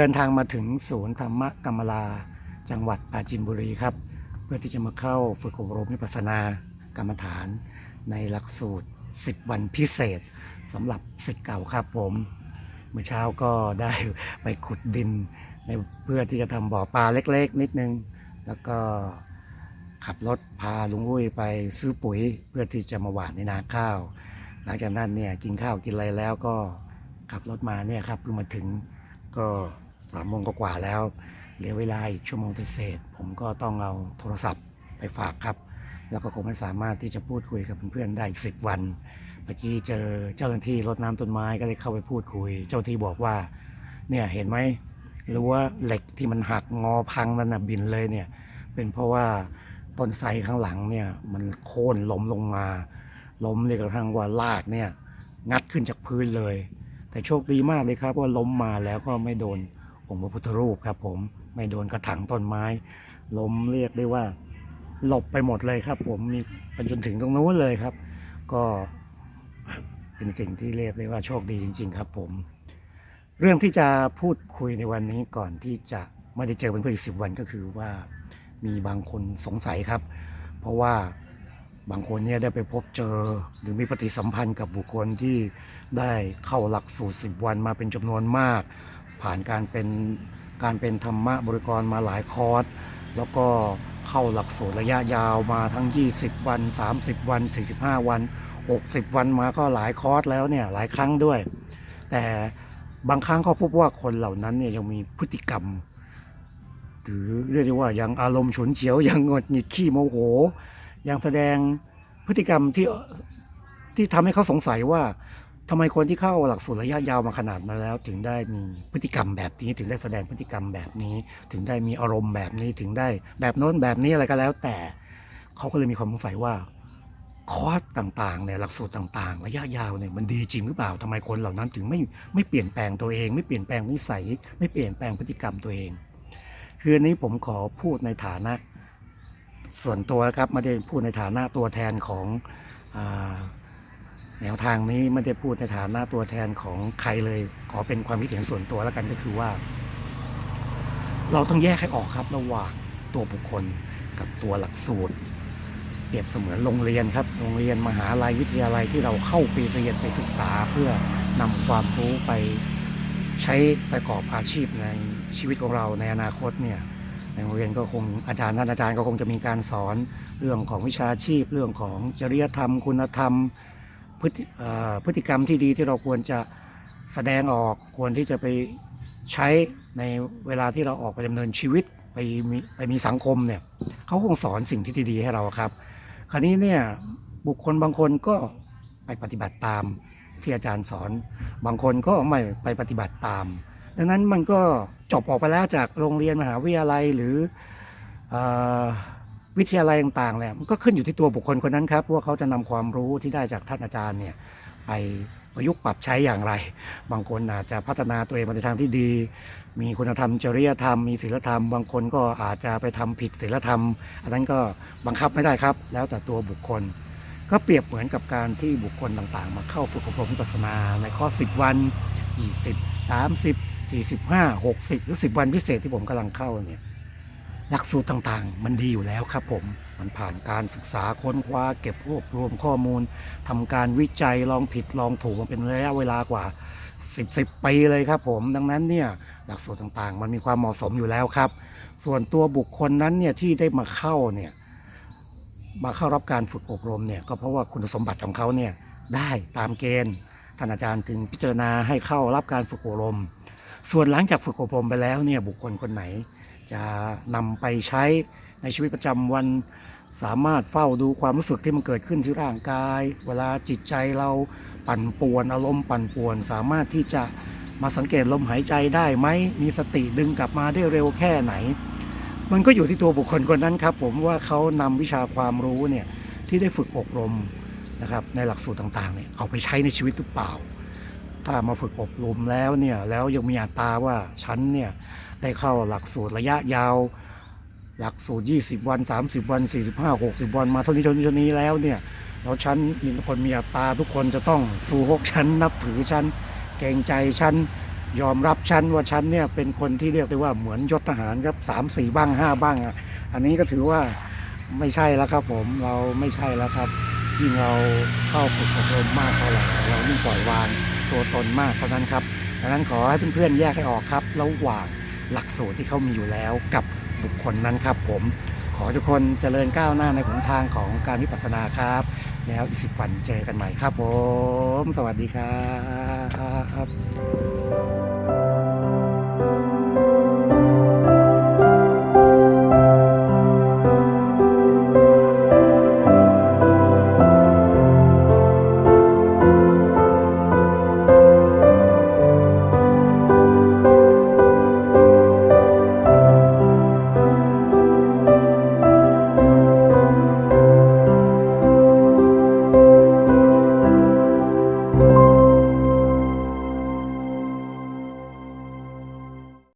เดินทางมาถึงศูนย์ธรรมกรรมลา จังหวัดปราจีนบุรีครับ เพื่อที่จะมาเข้าฝึกอบรมวิปัสสนากรรมฐาน ในหลักสูตร 10 วันพิเศษสำหรับสิทธิ์เก่าครับผม เมื่อเช้าก็ได้ไปขุดดินในเพื่อที่จะทำบ่อปลาเล็กๆ นิดนึง แล้วก็ขับรถพาลุงอุ้ยไปซื้อปุ๋ย เพื่อที่จะมาหว่านในนาข้าว หลังจากนั้นเนี่ยกินข้าวกินอะไรแล้วก็ขับรถมาเนี่ยครับเพิ่งมาถึงก็ สามโมงกว่าแล้ว เหลือเวลาอีกชั่วโมงเศษ ผมก็ต้องเอาโทรศัพท์ไปฝากครับ แล้วก็คงไม่สามารถที่จะพูดคุยกับเพื่อนๆได้อีกสิบวัน เมื่อกี้เจอเจ้าหน้าที่รดน้ำต้นไม้ก็เลยเข้าไปพูดคุย เจ้าที่บอกว่า เนี่ยเห็นไหมรั้วเหล็กที่มันหักงอพังนั่นน่ะบินเลยเนี่ย เป็นเพราะว่าต้นไทรข้างหลังเนี่ยมันโค่นล้มลงมา ล้มเรียกกระทั่งว่าลากเนี่ยงัดขึ้นจากพื้นเลย แต่โชคดีมากเลยครับว่าล้มมาแล้วก็ไม่โดน องค์พระพุทธรูปครับ ผมไม่โดนกระถางต้นไม้ล้มเรียกได้ว่า หลบไปหมดเลยครับ ผมมีไปจนถึงตรงนู้นเลยครับ ก็เป็นสิ่งที่เรียกได้ว่าโชคดีจริง ๆ ครับ ผม เรื่องที่จะพูดคุยในวันนี้ก่อนที่จะไม่ได้เจอเพื่อนๆอีกสิบวันก็คือว่ามีบางคนสงสัยครับ เพราะว่าบางคนเนี่ยได้ไปพบเจอหรือมีปฏิสัมพันธ์กับบุคคลที่ได้เข้าหลักสูตรสิบวันมาเป็นจำนวนมาก ผ่านการเป็นการเป็นธรรมะบริกรมาหลายคอร์สแล้วก็เข้าหลักสูตรระยะยาวมาทั้ง 20 วัน 30 วัน 45 วัน 60 วันมาก็หลายคอร์สแล้วเนี่ยหลายครั้งด้วย แต่บางครั้งก็พบว่าคนเหล่านั้นเนี่ยยังมีพฤติกรรม หรือเรียกได้ว่ายังอารมณ์ฉุนเฉียวยังงดหงิดขี้โมโห ยังแสดงพฤติกรรมที่ที่ทำให้เขาสงสัยว่า ทำไมคนที่เข้าหลักสูตรระยะยาวมาขนาดนั้นแล้ว ถึงได้มีพฤติกรรมแบบนี้ถึงได้แสดงพฤติกรรมแบบนี้ ถึงได้มีอารมณ์แบบนี้ถึงได้แบบโน้นแบบนี้อะไรก็แล้ว แต่เขาก็เลยมีความสงสัยว่าคอร์สต่างๆเนี่ยหลักสูตรต่างๆ ระยะยาวเนี่ยมันดีจริงหรือเปล่าทำไมคนเหล่านั้นถึงไม่ไม่เปลี่ยนแปลงตัวเอง ไม่เปลี่ยนแปลงนิสัย ไม่เปลี่ยนแปลงพฤติกรรมตัวเอง คืออันนี้ผมขอพูดในฐานะ ส่วนตัวครับไม่ได้พูดในฐานะตัวแทนของ แนวทางนี้ไม่ได้พูดในฐานะตัวแทนของใครเลย ขอเป็นความคิดเห็นส่วนตัวแล้วกันก็คือว่า เราต้องแยกให้ออกครับ ระหว่างตัวบุคคลกับตัวหลักสูตร เปรียบเสมือนโรงเรียนครับ โรงเรียนมหาลัยวิทยาลัยที่เราเข้าไปเรียนไปศึกษาเพื่อนำความรู้ไปใช้ประกอบอาชีพในชีวิตของเราในอนาคตเนี่ยในโรงเรียนก็คงอาจารย์ท่านอาจารย์ก็คงจะมีการสอนเรื่องของวิชาชีพ เรื่องของจริยธรรม คุณธรรม พฤติพฤติกรรมที่ดีที่เราควรจะแสดงออกควรที่จะไปใช้ในเวลาที่เราออกไปดำเนินชีวิตไปมีไปมีสังคมเนี่ยเขาคงสอนสิ่งที่ดีๆให้เราครับ คราวนี้เนี่ยบุคคลบางคนก็ไปปฏิบัติตามที่อาจารย์สอน บางคนก็ไม่ไปปฏิบัติตาม ดังนั้นมันก็จบออกไปแล้วจากโรงเรียนมหาวิทยาลัยหรืออ วิทยาลัยต่างๆเนี่ยมันก็ขึ้นอยู่ที่ตัวบุคคลคนนั้นครับว่าเขาจะนำความรู้ที่ได้จากท่านอาจารย์เนี่ยไปประยุกต์ปรับใช้อย่างไร บางคนอาจจะพัฒนาตัวเองไปในทางที่ดี มีคุณธรรมจริยธรรม มีศีลธรรม บางคนก็อาจจะไปทำผิดศีลธรรม อันนั้นก็บังคับไม่ได้ครับ แล้วแต่ตัวบุคคล ก็เปรียบเหมือนกับการที่บุคคลต่างๆ มาเข้าฝึกอบรมวิปัสสนาในข้อ 10 วัน 20 30 45 60 หรือ 10 วันพิเศษที่ผมกำลังเข้าเนี่ย หลักสูตรต่างๆ มันดีอยู่แล้วครับผม มันผ่านการศึกษาค้นคว้าเก็บรวบรวมข้อมูลทำการวิจัยลองผิดลองถูกมาเป็นระยะเวลากว่า 10 10ปีเลยครับผม ดังนั้นเนี่ยหลักสูตรต่างๆ มันมีความเหมาะสมอยู่แล้วครับ ส่วนตัวบุคคลนั้นเนี่ยที่ได้มาเข้าเนี่ยมาเข้ารับการฝึกอบรมเนี่ยก็เพราะว่าคุณสมบัติของเขาเนี่ยได้ตามเกณฑ์ท่านอาจารย์ถึงพิจารณาให้เข้ารับการฝึกอบรม ส่วนหลังจากฝึกอบรมไปแล้วเนี่ยบุคคลคนไหน จะนำไปใช้ในชีวิตประจำวันสามารถเฝ้าดูความรู้สึกที่มันเกิดขึ้นที่ร่างกาย เวลาจิตใจเราปั่นป่วนอารมณ์ปั่นป่วน สามารถที่จะมาสังเกตลมหายใจได้ไหมมีสติดึงกลับมาได้เร็วแค่ไหน มันก็อยู่ที่ตัวบุคคลคนนั้นครับ ผมว่าเขานำวิชาความรู้เนี่ยที่ได้ฝึกอบรมนะครับในหลักสูตรต่างๆเนี่ยเอาไปใช้ในชีวิตหรือเปล่า ถ้ามาฝึกอบรมแล้วเนี่ยแล้วยังมีอัตราว่าฉันเนี่ย ได้เข้าหลักสูตรระยะยาว หลักสูตร 20 วัน 30 วัน 45 60 วัน มาเท่านี้เท่านี้เท่านี้แล้วเนี่ยแล้วฉันมีคนมีอัตราทุกคนจะต้องฟูฮกฉันนับถือฉันเกรงใจฉันยอมรับฉันว่าฉันเนี่ยเป็นคนที่เรียกได้ว่าเหมือนยศทหารครับสามสี่บ้างห้าบ้างอะอันนี้ก็ถือว่าไม่ใช่แล้วครับผมเราไม่ใช่แล้วครับยิ่งเราเข้าฝึกอบรมมากเท่าไหร่เรายิ่งปล่อยวางตัวตนมากเท่านั้นครับดังนั้นขอให้เพื่อนๆแยกให้ออกครับระหว่าง หลักสูตรที่เขามีอยู่แล้วกับบุคคลนั้นครับผมขอทุกคนเจริญก้าวหน้าในหนทางของการวิปัสสนาครับ แล้วอีกสิบวันเจอกันใหม่ครับผม สวัสดีครับ